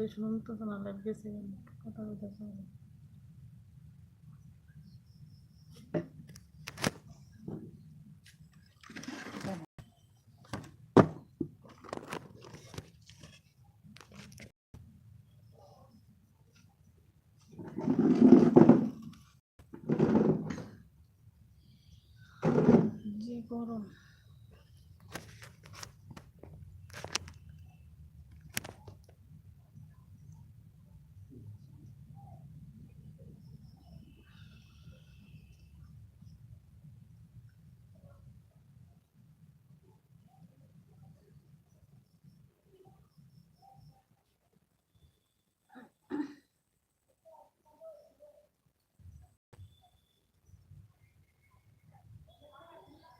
কথাগুলি শুনুন তো না লাইভ গেছে কথা বলতেছে গরম।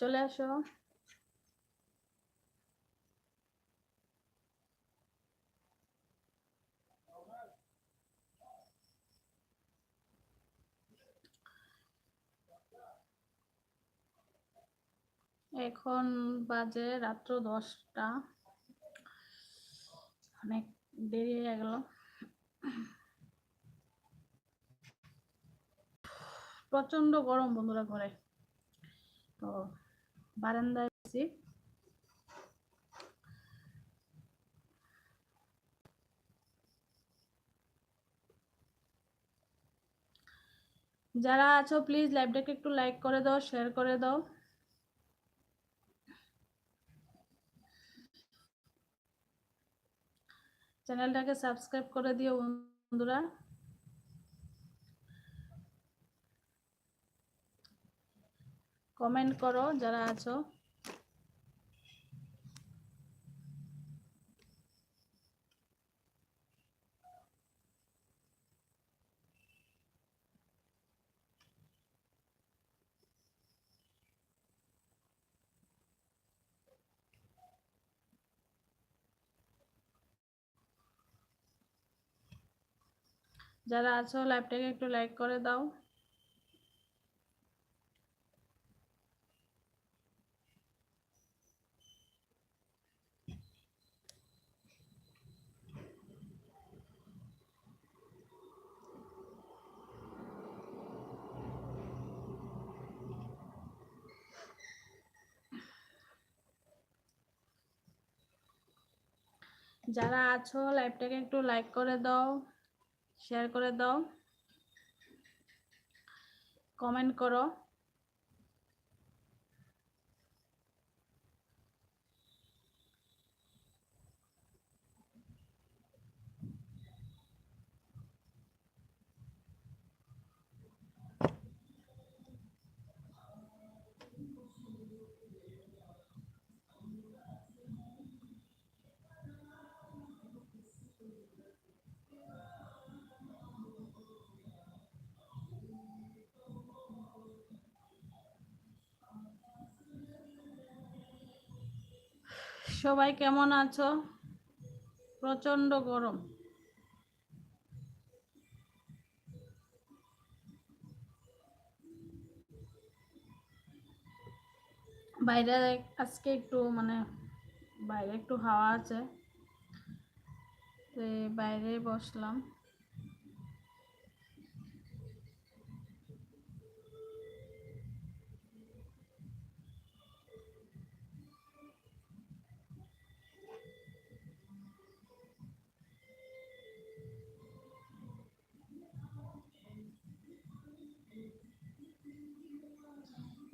চলে আসো। এখন বাজে রাত্র দশটা। অনেক দেরি হয়ে গেল। প্রচণ্ড গরম বন্ধুরা ঘরে। তো বারান্দায় আছি। যারা আছো প্লিজ লাইভটাকে একটু লাইক করে দাও শেয়ার করে দাও। চ্যানেলটাকে সাবস্ক্রাইব করে দিও বন্ধুরা। কমেন্ট করো যারা আছো। যারা আছো লাইভটাকে একটু লাইক করে দাও। যারা আছো লাইভটাকে একটু লাইক করে দাও শেয়ার করে দাও কমেন্ট করো। সবাই কেমন আছো? প্রচণ্ড গরম। বাইরে আজকে একটু মানে বাইরে একটু হাওয়া আছে। তো বাইরে বসলাম।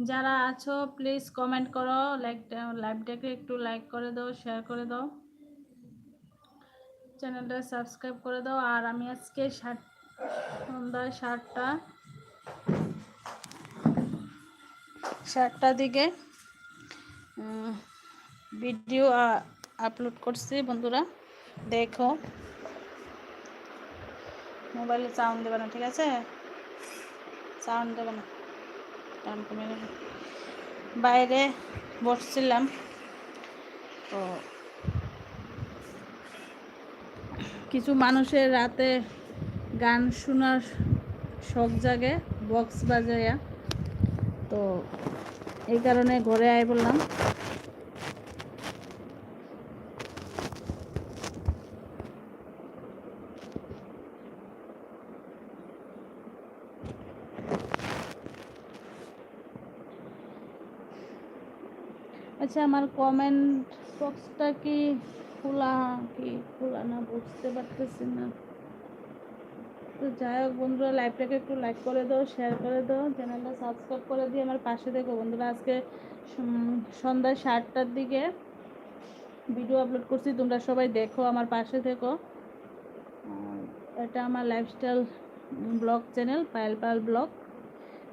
যারা আছো প্লিজ কমেন্ট করো লাইক লাইভটাকে একটু লাইক করে দাও শেয়ার করে দাও। চ্যানেলটা সাবস্ক্রাইব করে দাও। আর আমি আজকে সাত, সন্ধ্যায় সাতটা সাতটার দিকে ভিডিও আপলোড করছি বন্ধুরা। দেখো। মোবাইলে সাউন্ড দেবে না, ঠিক আছে? সাউন্ড দেবে না। টান কমে গেল বাইরে বসছিলাম। তো কিছু মানুষের রাতে গান শোনার শখ জাগে, বক্স বাজাইয়া তো এই কারণে ঘরে আয় বললাম। আচ্ছা আমার কমেন্ট বক্সটা কি খোলা? কি খোলা না বুঝতে পারতেছি না। তো যাই হোক বন্ধুরা লাইভটাকে একটু লাইক করে দাও শেয়ার করে দাও চ্যানেলটা সাবস্ক্রাইব করে দিয়ে আমার পাশে দেখো। বন্ধুরা, আজকে সন্ধ্যা সাতটার দিকে ভিডিও আপলোড করছি, তোমরা সবাই দেখো, আমার পাশে থেকো। এটা আমার lifestyle blog channel Payel Payel blog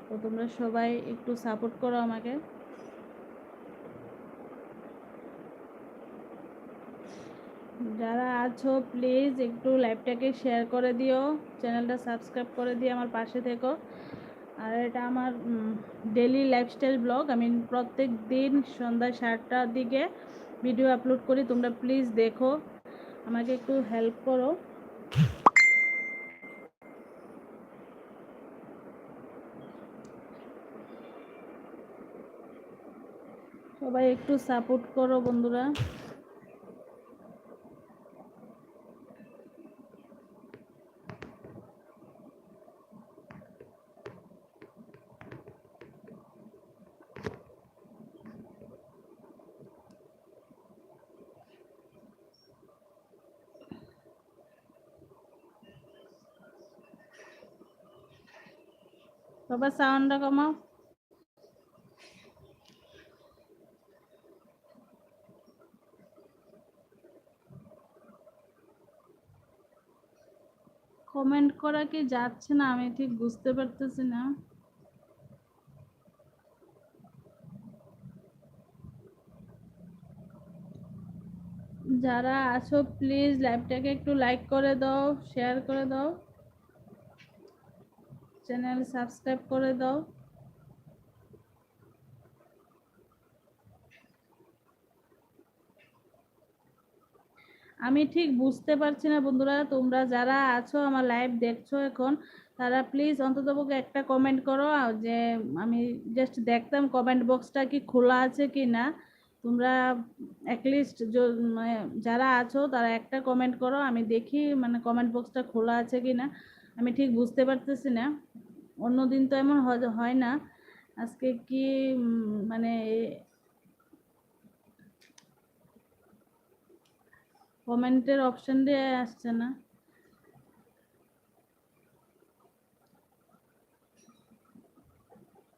তো তোমরা সবাই একটু সাপোর্ট করো আমাকে। যারা আছো প্লিজ একটু লাইভটাকে শেয়ার করে দিও। চ্যানেলটা সাবস্ক্রাইব করে দিয়ে আমার পাশে থেকো। আর এটা আমার ডেলি লাইফস্টাইল ব্লগ আমি প্রত্যেক দিন সন্ধ্যা সাতটার দিকে ভিডিও আপলোড করি। তোমরা প্লিজ দেখো। আমাকে একটু হেল্প করো। সবাই একটু সাপোর্ট করো বন্ধুরা। বাবা সাউন্ডটা কমাও। কমেন্ট করা কি যাচ্ছে না? আমি ঠিক বুঝতে পারতেছি না। যারা আছো প্লিজ লাইভটাকে একটু লাইক করে দাও শেয়ার করে দাও। চ্যানেল সাবস্ক্রাইব করে দাও। আমি ঠিক বুঝতে পারছি না বন্ধুরা, তোমরা যারা আছো, আমার লাইভ দেখছ এখন, তারা প্লিজ অন্ততপক্ষে একটা কমেন্ট করো যে আমি জাস্ট দেখতাম কমেন্ট বক্সটা কি খোলা আছে কি না, তোমরা অ্যাটলিস্ট মানে যারা আছো, তারা একটা কমেন্ট করো, আমি দেখি মানে কমেন্ট বক্সটা খোলা আছে কি না। আমি ঠিক বুঝতে পারতেছি না। অন্য দিন তো এমন হয়- না। আজকে কি মানে কমেন্টের অপশন দিয়ে আসছে না।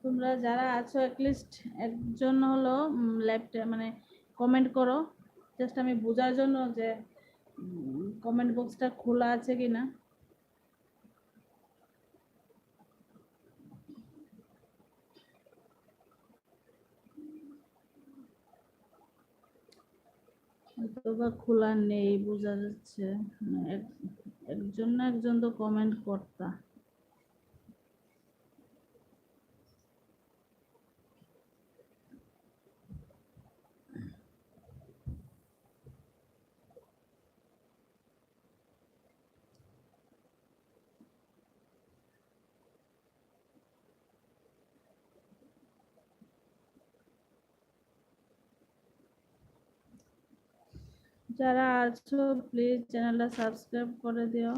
তোমরা যারা আছো অ্যাটলিস্ট একজন হলো ল্যাপটপ মানে কমেন্ট করো। জাস্ট আমি বোঝার জন্য যে কমেন্ট বক্সটা খোলা আছে কি না হয়তো বা খোলা নেই বোঝা যাচ্ছে। মানে এক- একজন না একজন তো কমেন্ট করতা। যারা আছো প্লিজ চ্যানেলটা সাবস্ক্রাইব করে দিও।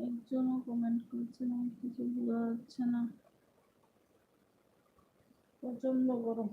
একজনও কমেন্ট করছে না কিছু বোঝা যাচ্ছে না। প্রচণ্ড গরম।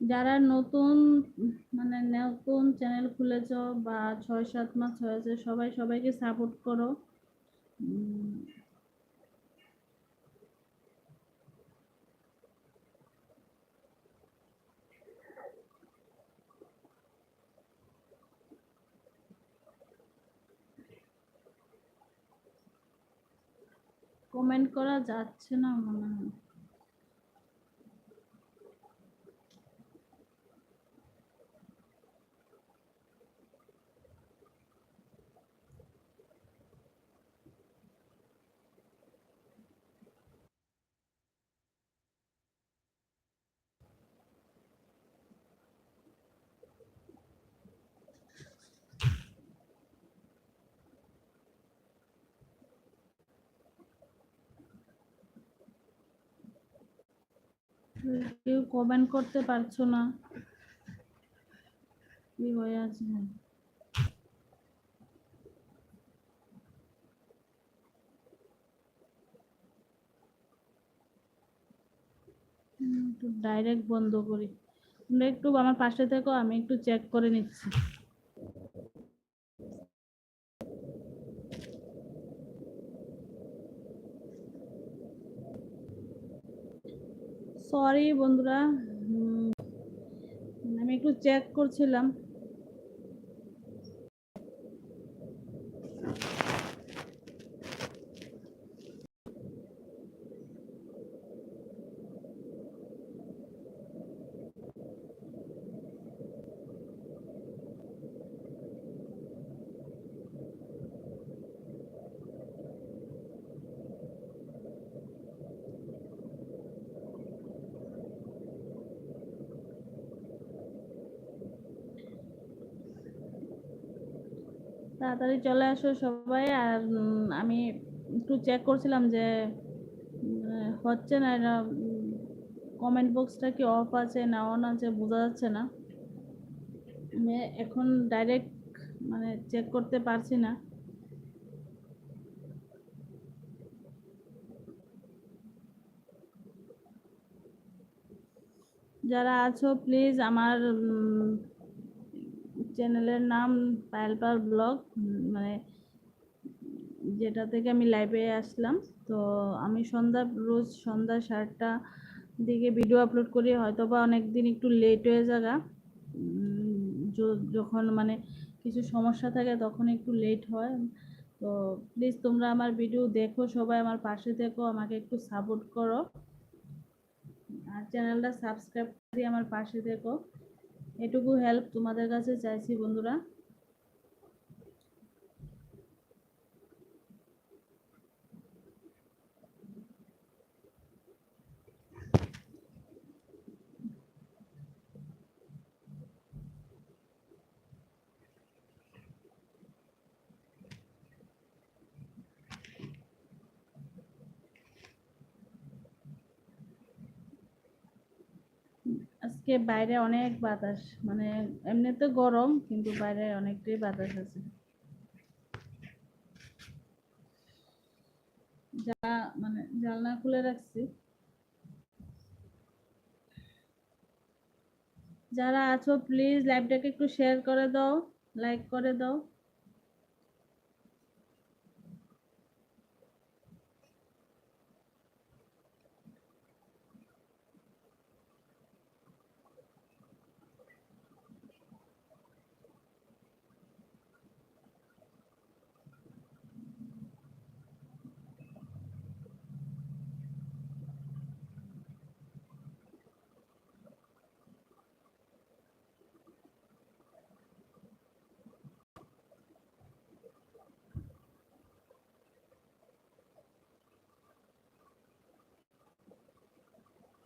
যারা নতুন মানে নতুন চ্যানেল খুলেছ বা ছয় সাত মাস হয়েছে, সবাই সবাইকে সাপোর্ট করো। কমেন্ট করা যাচ্ছে না মনে হয়। কেউ কমেন্ট করতে পারছ না। কি হয়ে আছে? ডাইরেক্ট বন্ধ করি। তোমরা একটু আমার পাশে থেকো, আমি একটু চেক করে নিচ্ছি। সরি বন্ধুরা আমি একটু চেক করছিলাম। তাড়াতাড়ি চলে আসো সবাই। আর আমি একটু চেক করছিলাম যে হচ্ছে না এটা কমেন্ট বক্সটা কি অফ আছে না অন আছে, বোঝা যাচ্ছে না। আমি এখন ডাইরেক্ট মানে চেক করতে পারছি না। যারা আছো প্লিজ আমার চ্যানেলের নাম পায়েল পাল ব্লগ মানে যেটা থেকে আমি লাইভে আসলাম। তো আমি সন্ধ্যা, রোজ সন্ধ্যা সাতটা দিকে ভিডিও আপলোড করি হয়তো বা অনেক দিন একটু লেট হয়ে যাগা যখন মানে কিছু সমস্যা থাকে তখন একটু লেট হয়। তো প্লিজ তোমরা আমার ভিডিও দেখো, সবাই আমার পাশে থেকো, আমাকে একটু সাপোর্ট করো। আর চ্যানেলটা সাবস্ক্রাইব করে আমার পাশে থেকো। এটুকু হেল্প তোমাদের কাছে চাইছি বন্ধুরা। আজকে বাইরে অনেক বাতাস মানে এমনিতে গরম, কিন্তু বাইরে অনেকটাই বাতাস আছে। যা মানে জানলা খুলে রাখছি। যারা আছো প্লিজ লাইভটাকে একটু শেয়ার করে দাও লাইক করে দাও।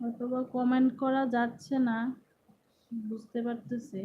অথবা কমেন্ট করা যাচ্ছে না বুঝতে পারতেছি।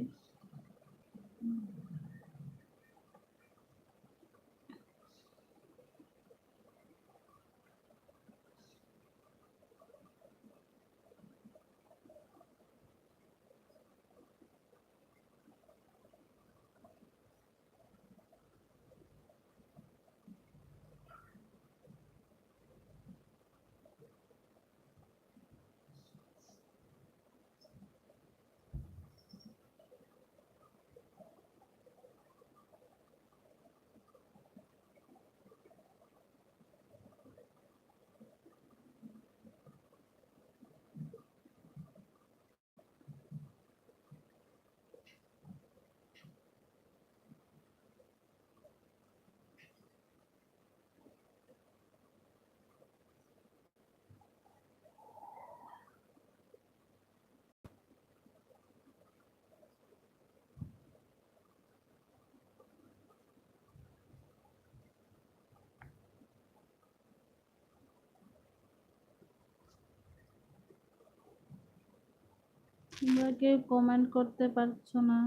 তোমরা কেউ কমেন্ট করতে পারছ না।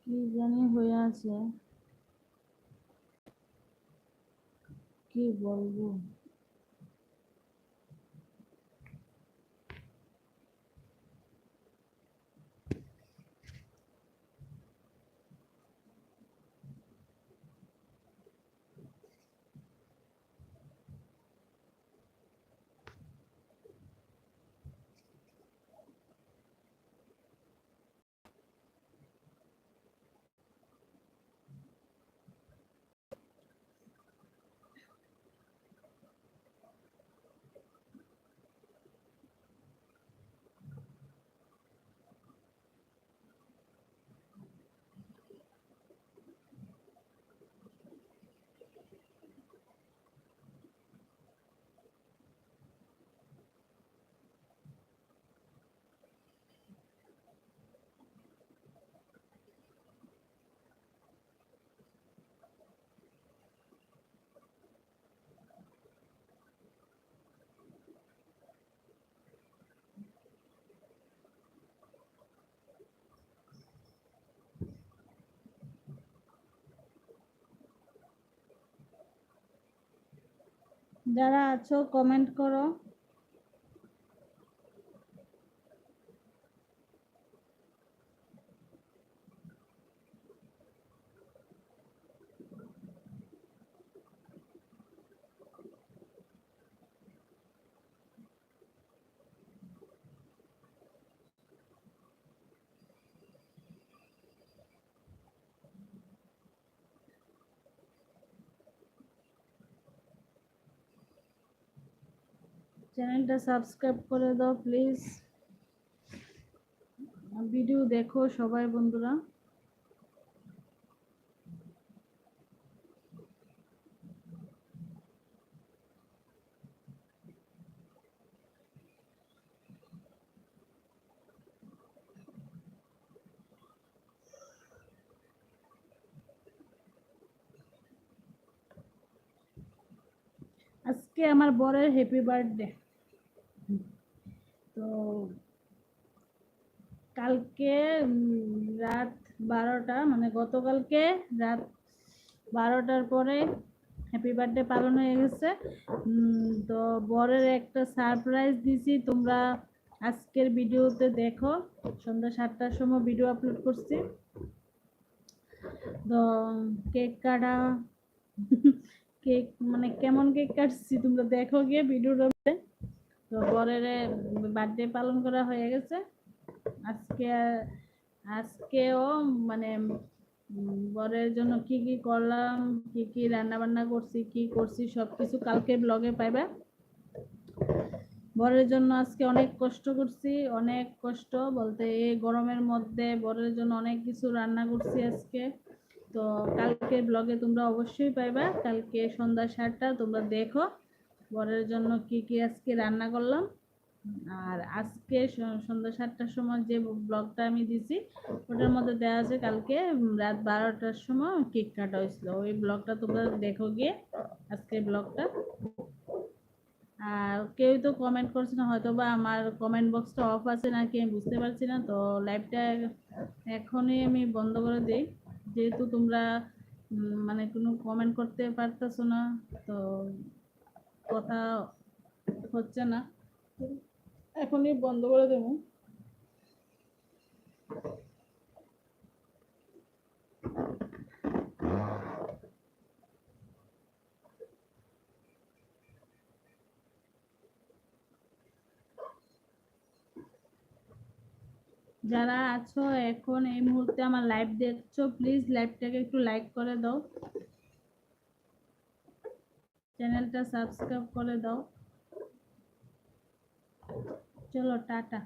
কি জানি হয়ে আছে। কি বলব? যারা আছো কমেন্ট করো। চ্যানেলটা সাবস্ক্রাইব করে দাও প্লিজ। ভিডিও দেখো সবাই বন্ধুরা। আজকে আমার বরের হ্যাপি বার্থডে তো কালকে রাত বারোটা মানে গতকালকে রাত বারোটার পরে হ্যাপি বার্থডে পালন হয়ে গেছে। তো বরের একটা সারপ্রাইজ দিছি, তোমরা আজকের ভিডিওতে দেখো। সন্ধ্যা সাতটার সময় ভিডিও আপলোড করছি। তো কেক কাটা, কেক মানে কেমন কেক কাটছি তোমরা দেখো গিয়ে ভিডিওর মধ্যে তো বরের বার্থডে পালন করা হয়ে গেছে। আজকে, আজকেও মানে বরের জন্য কি কি করলাম, কি কি রান্না বান্না করছি, কি করছি সব কিছু কালকে ব্লগে পাইবা। বরের জন্য আজকে অনেক কষ্ট করছি, অনেক কষ্ট বলতে এই গরমের মধ্যে বরের জন্য অনেক কিছু রান্না করছি আজকে। তো কালকে ব্লগে তোমরা অবশ্যই পাইবা, কালকে সন্ধ্যা সাতটা তোমরা দেখো। বরের জন্য কি কি আজকে রান্না করলাম? আর আজকে সন্ধ্যা সাতটার সময় যে ব্লগটা আমি দিছি, ওটার মধ্যে দেওয়া আছে কালকে রাত বারোটার সময় কেক কাটা হয়েছিল। ওই ব্লগটা তোমরা দেখো গিয়ে আজকে ব্লগটা। আর কেউ তো কমেন্ট করছে না হয়তো বা আমার কমেন্ট বক্সটা অফ আছে নাকি আমি বুঝতে পারছি না। তো লাইভটা এখনই আমি বন্ধ করে দিই। যেহেতু তোমরা মানে কোনো কমেন্ট করতে পারতেছো না, তো কথা হচ্ছে না। এখনই বন্ধ করে দেবো। যারা আছো, এখন এই মুহূর্তে আমার লাইভ দেখছ প্লিজ লাইভটাকে একটু লাইক করে দাও। চ্যানেলটা সাবস্ক্রাইব করে দাও। চলো টাটা।